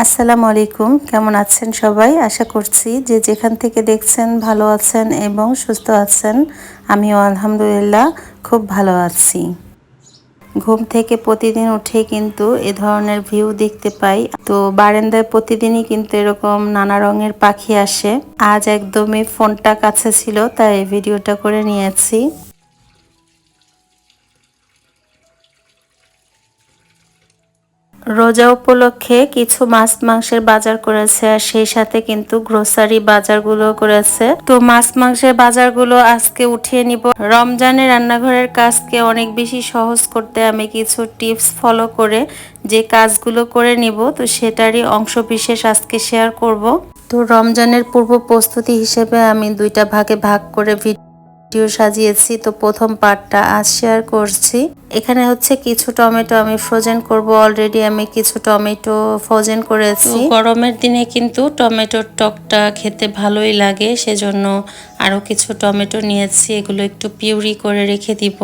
আসসালামু আলাইকুম, কেমন আছেন সবাই? আশা করছি যে যেখান থেকে দেখছেন ভালো আছেন এবং সুস্থ আছেন, আমিও আলহামদুলিল্লাহ খুব ভালো আছি। ঘুম থেকে প্রতিদিন উঠে কিন্তু এ ধরনের ভিউ দেখতে পাই। তো বারান্দায় প্রতিদিনই কিন্তু এরকম নানা রঙের পাখি আসে। আজ একদমই ফোনটা কাছে ছিল, তাই ভিডিওটা করে নিয়েছি। রোজা উপলক্ষে কিছু মাছ মাংসের বাজার করেছে আর সেই সাথে কিন্তু গ্রোসারি বাজারগুলো করেছে। তো মাছ মাংসের বাজারগুলো আজকে উঠিয়ে নিব। রমজানের রান্নাঘরের কাজকে অনেক বেশি সহজ করতে আমি কিছু টিপস ফলো করে যে কাজগুলো করে নিব, তো সেটারই অংশ বিশেষ আজকে শেয়ার করব। তো রমজানের পূর্ব প্রস্তুতি হিসেবে আমি দুইটা ভাগে ভাগ করে ভিডিও ভিডিও সাজিয়েছি। তো প্রথম পার্টটা আজ শেয়ার করছি। এখানে হচ্ছে কিছু টমেটো আমি ফ্রোজেন করব। অলরেডি আমি কিছু টমেটো ফ্রোজেন করেছি। গরমের দিনে কিন্তু টমেটোর টকটা খেতে ভালোই লাগে। সেজন্য আরও কিছু টমেটো নিয়েছি। এগুলো একটু পিউরি করে রেখে দিব।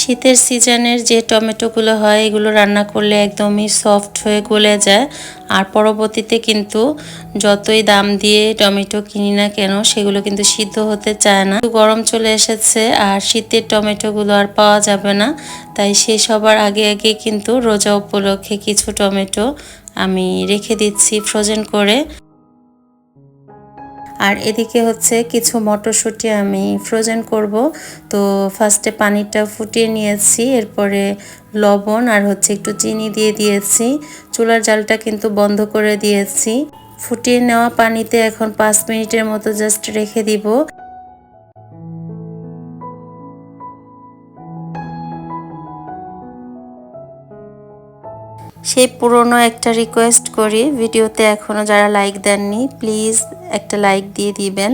শীতের সিজনের যে টমেটোগুলো হয়, এগুলো রান্না করলে একদমই সফট হয়ে গলে যায়। আর পরবর্তীতে কিন্তু যতই দাম দিয়ে টমেটো কিনি না কেন, সেগুলো কিন্তু সিদ্ধ হতে চায় না। গরম চলে এসেছে আর শীতের টমেটোগুলো আর পাওয়া যাবে না। তাই সে সবার আগে আগে কিন্তু রোজা উপলক্ষে কিছু টমেটো আমি রেখে দিচ্ছি ফ্রোজেন করে। আর এদিকে হচ্ছে কিছু মটরশুঁটি আমি ফ্রোজেন করব। তো ফার্স্টে পানিটা ফুটিয়ে নিয়েছি, এরপরে লবণ আর হচ্ছে একটু চিনি দিয়ে দিয়েছি। চুলার জালটা কিন্তু বন্ধ করে দিয়েছি। ফুটিয়ে নেওয়া পানিতে এখন পাঁচ মিনিটের মতো জাস্ট রেখে দিব। সেই পুরনো একটা রিকোয়েস্ট করি। ভিডিওতে এখনও যারা লাইক দেননি প্লিজ একটা লাইক দিয়ে দিবেন।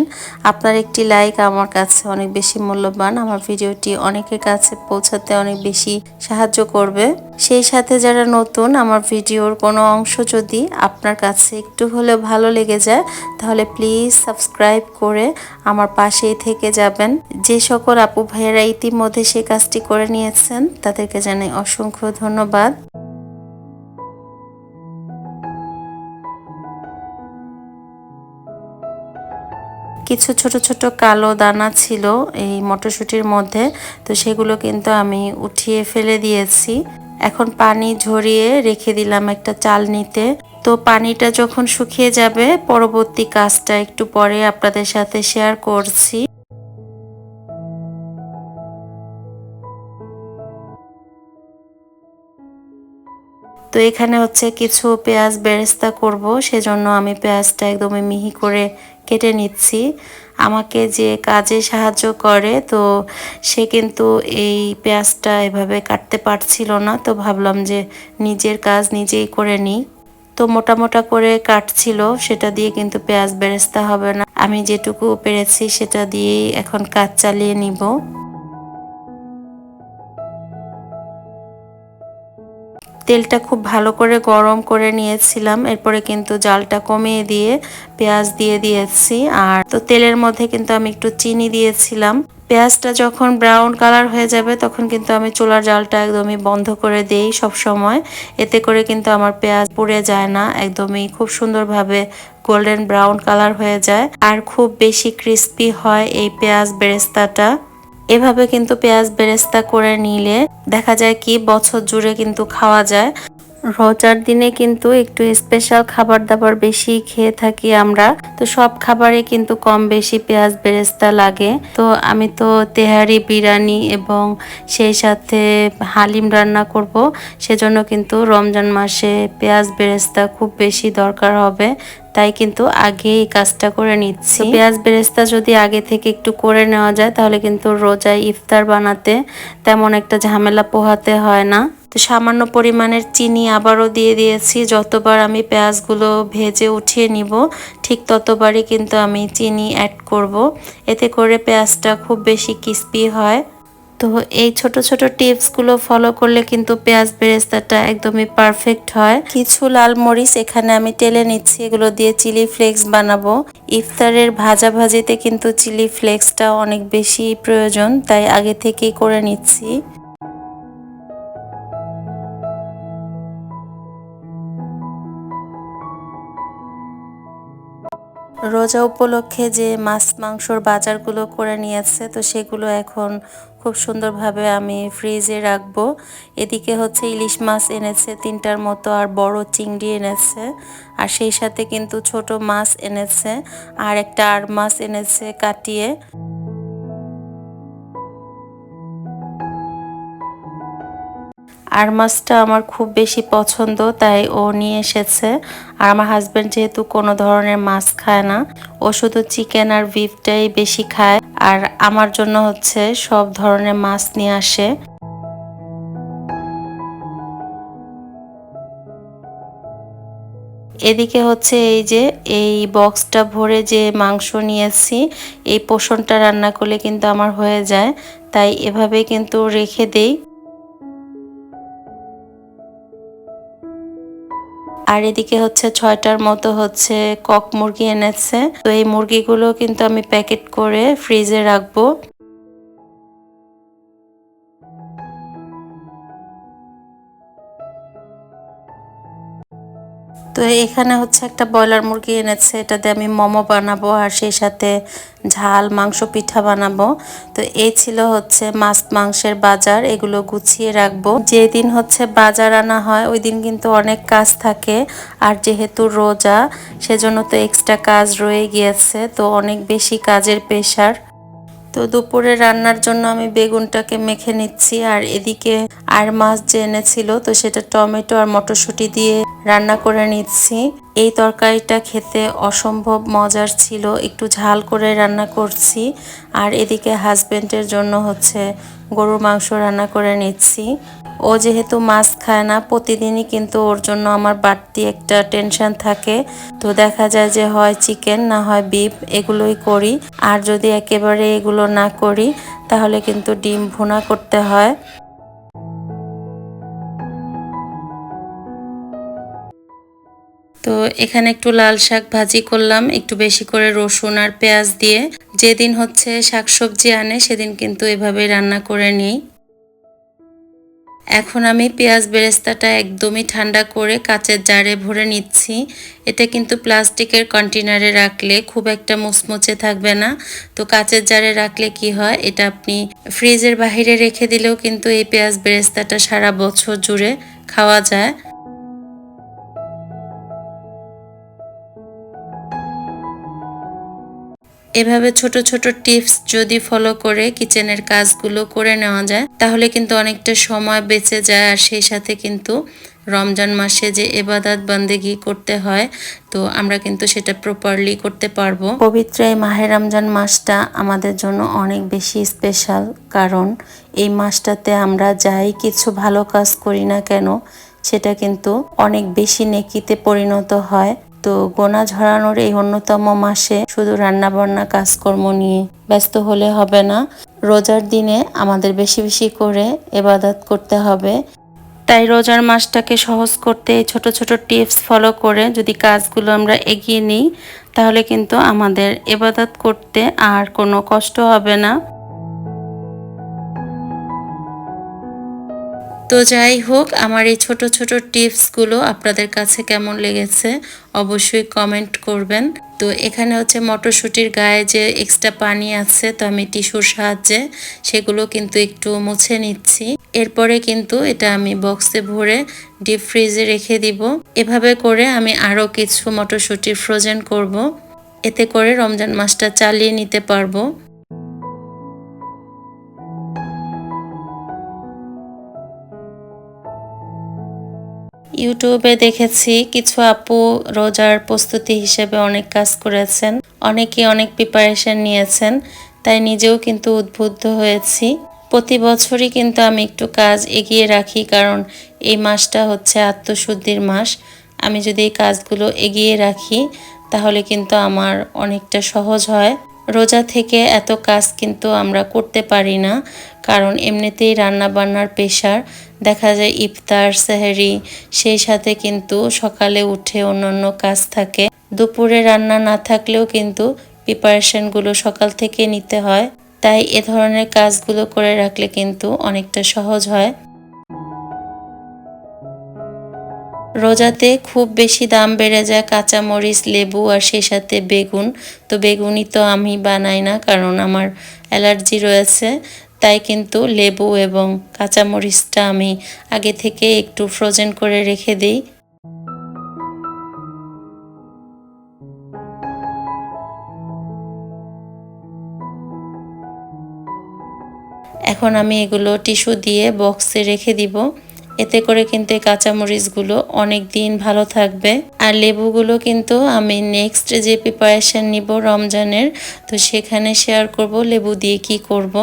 আপনার একটি লাইক আমার কাছে অনেক বেশি মূল্যবান। আমার ভিডিওটি অনেকের কাছে পৌঁছাতে অনেক বেশি সাহায্য করবে। সেই সাথে যারা নতুন, আমার ভিডিওর কোনো অংশ যদি আপনার কাছে একটু হলেও ভালো লেগে যায়, তাহলে প্লিজ সাবস্ক্রাইব করে আমার পাশেই থেকে যাবেন। যে সকল আপু ভাইয়েরা ইতিমধ্যে সে কাজটি করে নিয়েছেন, তাদেরকে জানাই অসংখ্য ধন্যবাদ। কিছু ছোট ছোট কালো দানা ছিল এই মটরশুঁটির মধ্যে। তো সেগুলো কিন্তু আমি উঠিয়ে ফেলে দিয়েছি। এখন পানি ঝরিয়ে রেখে দিলাম একটা চালনিতে। তো পানিটা যখন শুকিয়ে যাবে, পরবর্তী কাজটা একটু পরে আপনাদের সাথে শেয়ার করছি। তো এখানে হচ্ছে কিছু পেঁয়াজ বেরেস্তা করব, সেজন্য আমি পেঁয়াজটা একদমই মিহি করে কেটে নিচ্ছি। আমাকে যে কাজে সাহায্য করে, তো সে কিন্তু এই পেঁয়াজটা এভাবে কাটতে পারছিল না, তো ভাবলাম যে নিজের কাজ নিজেই করে নিই। তো মোটা মোটা করে কাটছিল, সেটা দিয়ে কিন্তু পেঁয়াজ বেরেস্তা হবে না। আমি যেটুকু পেরেছি, সেটা দিয়েই এখন কাজ চালিয়ে নিব। তেলটা খুব ভালো করে গরম করে নিয়েছিলাম। এরপরে কিন্তু জালটা কমিয়ে দিয়ে পেঁয়াজ দিয়ে দিয়েছি। আর তো তেলের মধ্যে কিন্তু আমি একটু চিনি দিয়েছিলাম। পেঁয়াজটা যখন ব্রাউন কালার হয়ে যাবে, তখন কিন্তু আমি চুলার জালটা একদমই বন্ধ করে দিই সব সময় এতে করে কিন্তু আমার পেঁয়াজ পুড়ে যায় না, একদমই খুব সুন্দরভাবে গোল্ডেন ব্রাউন কালার হয়ে যায়। আর খুব বেশি ক্রিস্পি হয় এই পেঁয়াজ বেরেস্তাটা। এভাবে কিন্তু পেঁয়াজ বেরেস্তা করে নিলে দেখা যায় কি বছর জুড়ে কিন্তু খাওয়া যায়। রোজার দিনে কিন্তু একটু স্পেশাল খাবার দাবার বেশি খেয়ে থাকি আমরা। তো সব খাবারে কিন্তু কম বেশি পেঁয়াজ বেরেস্তা লাগে। তো আমি তো তেহারি বিরিয়ানি এবং সেই সাথে হালিম রান্না করব। সেজন্য কিন্তু রমজান মাসে পেঁয়াজ বেরেস্তা খুব বেশি দরকার হবে। তাই কিন্তু আগে এই কাজটা করে নিচ্ছি। পেঁয়াজ বেরেস্তা যদি আগে থেকে একটু করে নেওয়া যায়, তাহলে কিন্তু রোজায় ইফতার বানাতে তেমন একটা ঝামেলা পোহাতে হয় না। তো সামান্য পরিমাণের চিনি আবারও দিয়ে দিয়েছি। যতবার আমি পেঁয়াজগুলো ভেজে উঠিয়ে নিব, ঠিক ততবারই কিন্তু আমি চিনি অ্যাড করব। এতে করে পেঁয়াজটা খুব বেশি ক্রিস্পি হয়। তো এই ছোট ছোট টিপসগুলো ফলো করলে কিন্তু পেঁয়াজ বেরেস্তাটা একদমই পারফেক্ট হয়। কিছু লাল মরিচ এখানে আমি টেলে নিচ্ছি, এগুলো দিয়ে চিলি ফ্লেক্স বানাবো। ইফতারের ভাজা ভাজিতে কিন্তু চিলি ফ্লেক্সটা অনেক বেশি প্রয়োজন, তাই আগে থেকেই করে নিচ্ছি। রোজা উপলক্ষে যে মাছ, মাংসর বাজারগুলো করে নিয়েছে, তো সেগুলো এখন খুব সুন্দরভাবে আমি ফ্রিজে রাখব। এদিকে হচ্ছে ইলিশ মাছ এনেছে, তিনটার মতো, আর বড় চিংড়ি এনেছে, আর সেই সাথে কিন্তু ছোট মাছ এনেছে, আর একটা আর মাছ এনেছে কাটিয়ে। আর মাছটা আমার খুব বেশি পছন্দ, তাই ও নিয়ে এসেছে। আর আমার হাজব্যান্ড যেহেতু কোনো ধরনের মাছ খায় না, ও শুধু চিকেন আর বিফটাই বেশি খায়। আর আমার জন্য হচ্ছে সব ধরনের মাছ নিয়ে আসে। এদিকে হচ্ছে এই যে, এই বক্সটা ভরে যে মাংস নিয়েছি, এই পোষণটা রান্না করলে কিন্তু আমার হয়ে যায়। তাই এভাবে কিন্তু রেখে দেই। আর এদিকে হচ্ছে ছয়টার মতো হচ্ছে কক মুরগি এনেছে। তো এই মুরগিগুলো কিন্তু আমি প্যাকেট করে ফ্রিজে রাখব। তো এখানে হচ্ছে একটা ব্রয়লার মুরগি এনেছে, এটাতে আমি মোমো বানাবো আর সেই সাথে ঝাল, মাংস, পিঠা বানাবো। তো এই ছিল হচ্ছে মাছ মাংসের বাজার, এগুলো গুছিয়ে রাখব। যেদিন হচ্ছে বাজার আনা হয়, ওই দিন কিন্তু অনেক কাজ থাকে। আর যেহেতু রোজা, সেজন্য তো এক্সট্রা কাজ রয়ে গিয়েছে, তো অনেক বেশি কাজের প্রেশার তো দুপুরে রান্নার জন্য আমি বেগুনটাকে মেখে নিচ্ছি, আর এদিকে আর মাছ যে এনেছিল, তো সেটা টমেটো আর মটরশুঁটি দিয়ে রান্না করে নিচ্ছি। এই তরকারিটা খেতে অসম্ভব মজার ছিল, একটু ঝাল করে রান্না করছি, আর এদিকে হাজব্যান্ডের জন্য হচ্ছে গরুর মাংস রান্না করে নিচ্ছি। ও যেহেতু মাছ খায় না, প্রতিদিনই কিন্তু ওর জন্য আমার বাড়তি একটা টেনশন থাকে। তো দেখা যায় যে হয় চিকেন না হয় বিফ এগুলোই করি। আর যদি একেবারে এগুলো না করি, তাহলে কিন্তু ডিম ভুনা করতে হয়। তো এখানে একটু লাল শাক ভাজি করলাম, একটু বেশি করে রসুন আর পেঁয়াজ দিয়ে। যেদিন হচ্ছে শাকসবজি আনে, সেদিন কিন্তু এভাবে রান্না করে নিই। এখন আমি পেঁয়াজ বেরেস্তাটা একদমই ঠান্ডা করে কাঁচের জারে ভরে নিচ্ছি। এটা কিন্তু প্লাস্টিকের কন্টেনারে রাখলে খুব একটা মুচমুচে থাকবে না। তো কাঁচের জারে রাখলে কি হয়, এটা আপনি ফ্রিজের বাহিরে রেখে দিলেও কিন্তু এই পেঁয়াজ বেরেস্তাটা সারা বছর জুড়ে খাওয়া যায়। এভাবে ছোট ছোট টিপস যদি ফলো করে কিচেনের কাজগুলো করে নেওয়া যায়, তাহলে কিন্তু অনেকটা সময় বেঁচে যায় আর সেই সাথে কিন্তু রমজান মাসে যে এবাদাত বন্দেগি করতে হয়, তো আমরা কিন্তু সেটা প্রপারলি করতে পারব। পবিত্র এই মাহে রমজান মাসটা আমাদের জন্য অনেক বেশি স্পেশাল কারণ এই মাসটাতে আমরা যাই কিছু ভালো কাজ করি না কেন, সেটা কিন্তু অনেক বেশি নেকিতে পরিণত হয়। তো গোনা ঝরানোর এই অন্যতম মাসে শুধু রান্না বান্না কাজকর্ম নিয়ে ব্যস্ত হলে হবে না। রোজার দিনে আমাদের বেশি বেশি করে এবাদত করতে হবে। তাই রোজার মাসটাকে সহজ করতে ছোট ছোট টিপস ফলো করে যদি কাজগুলো আমরা এগিয়ে নিই, তাহলে কিন্তু আমাদের এবাদত করতে আর কোনো কষ্ট হবে না। তো যাই হোক, আমার এই ছোট ছোট টিপসগুলো আপনাদের কাছে কেমন লেগেছে অবশ্যই কমেন্ট করবেন। তো এখানে হচ্ছে মটরশুঁটির গায়ে যে এক্সট্রা পানি আছে, তো আমি টিস্যুর সাহায্যে সেগুলো কিন্তু একটু মুছে নিচ্ছি। এরপরে কিন্তু এটা আমি বক্সে ভরে ডিপ ফ্রিজে রেখে দিব। এভাবে করে আমি আরও কিছু মটরশুঁটি ফ্রোজেন করব। এতে করে রমজান মাসটা চালিয়ে নিতে পারব। ইউটিউবে দেখেছি কিছু আপু রোজার প্রস্তুতি হিসেবে অনেক কাজ করেছেন অনেকে অনেক প্রিপারেশন নিয়েছেন, তাই নিজেও কিন্তু উদ্বুদ্ধ হয়েছি। প্রতি বছরই কিন্তু আমি একটু কাজ এগিয়ে রাখি, কারণ এই মাসটা হচ্ছে আত্মশুদ্ধির মাস। আমি যদি এই কাজগুলো এগিয়ে রাখি, তাহলে কিন্তু আমার অনেকটা সহজ হয়। রোজা থেকে এত কাজ কিন্তু আমরা করতে পারি না, কারণ এমনিতেই রান্না বান্নার পেশার দেখা যায় ইফতার, সেহেরি, সেই সাথে কিন্তু সকালে উঠে অন্যান্য কাজ থাকে। দুপুরে রান্না না থাকলেও কিন্তু প্রিপারেশনগুলো সকাল থেকে নিতে হয়। তাই এ ধরনের কাজগুলো করে রাখলে কিন্তু অনেকটা সহজ হয়। রোজাতে খুব বেশি দাম বেড়ে যায় কাঁচামরিচ, লেবু আর সেই সাথে বেগুন। তো বেগুনই তো আমি বানাই না, কারণ আমার অ্যালার্জি রয়েছে। তাই কিন্তু লেবু এবং কাঁচামরিচটা আমি আগে থেকে একটু ফ্রোজেন করে রেখে দিই। এখন আমি এগুলো টিস্যু দিয়ে বক্সে রেখে দিব। এতে করে কিন্তু এই কাঁচামরিচগুলো অনেক দিন ভালো থাকবে। আর লেবুগুলো কিন্তু আমি নেক্সট যে প্রিপারেশান নিব রমজানের, তো সেখানে শেয়ার করব লেবু দিয়ে কি করব।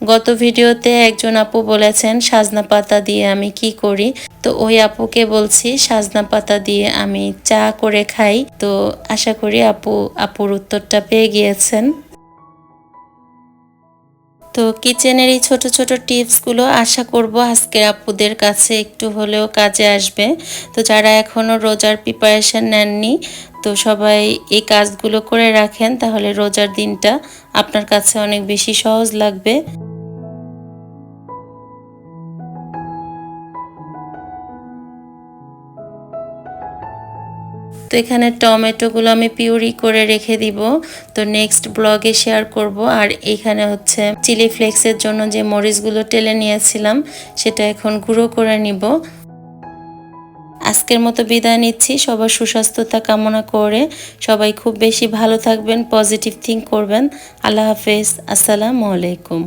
গত ভিডিওতে একজন আপু বলেছেন, সাজনা পাতা দিয়ে আমি কি করি? তো ওই আপুকে বলছি, সাজনা পাতা দিয়ে আমি চা করে খাই। তো আশা করি আপু, আপুর উত্তরটা পেয়ে গিয়েছেন। তো কিচেনের এই ছোট ছোট টিপসগুলো আশা করব আজকের আপুদের কাছে একটু হলেও কাজে আসবে। তো যারা এখনও রোজার প্রিপারেশান নেননি তো সবাই এই কাজগুলো করে রাখেন, তাহলে রোজার দিনটা আপনার কাছে অনেক বেশি সহজ লাগবে। তো এখানে টমেটোগুলো আমি পিউরি করে রেখে দিব। তো নেক্সট ব্লগে শেয়ার করব। আর এখানে হচ্ছে চিলি ফ্লেক্সের জন্য যে মরিচগুলো টেলে নিয়েছিলাম, সেটা এখন গুঁড়ো করে নিব। আজকের মতো বিদায় নিচ্ছি। সবার সুস্বাস্থ্যতা কামনা করে সবাই খুব বেশি ভালো থাকবেন পজিটিভ থিঙ্ক করবেন। আল্লাহ হাফেজ। আসসালামু আলাইকুম।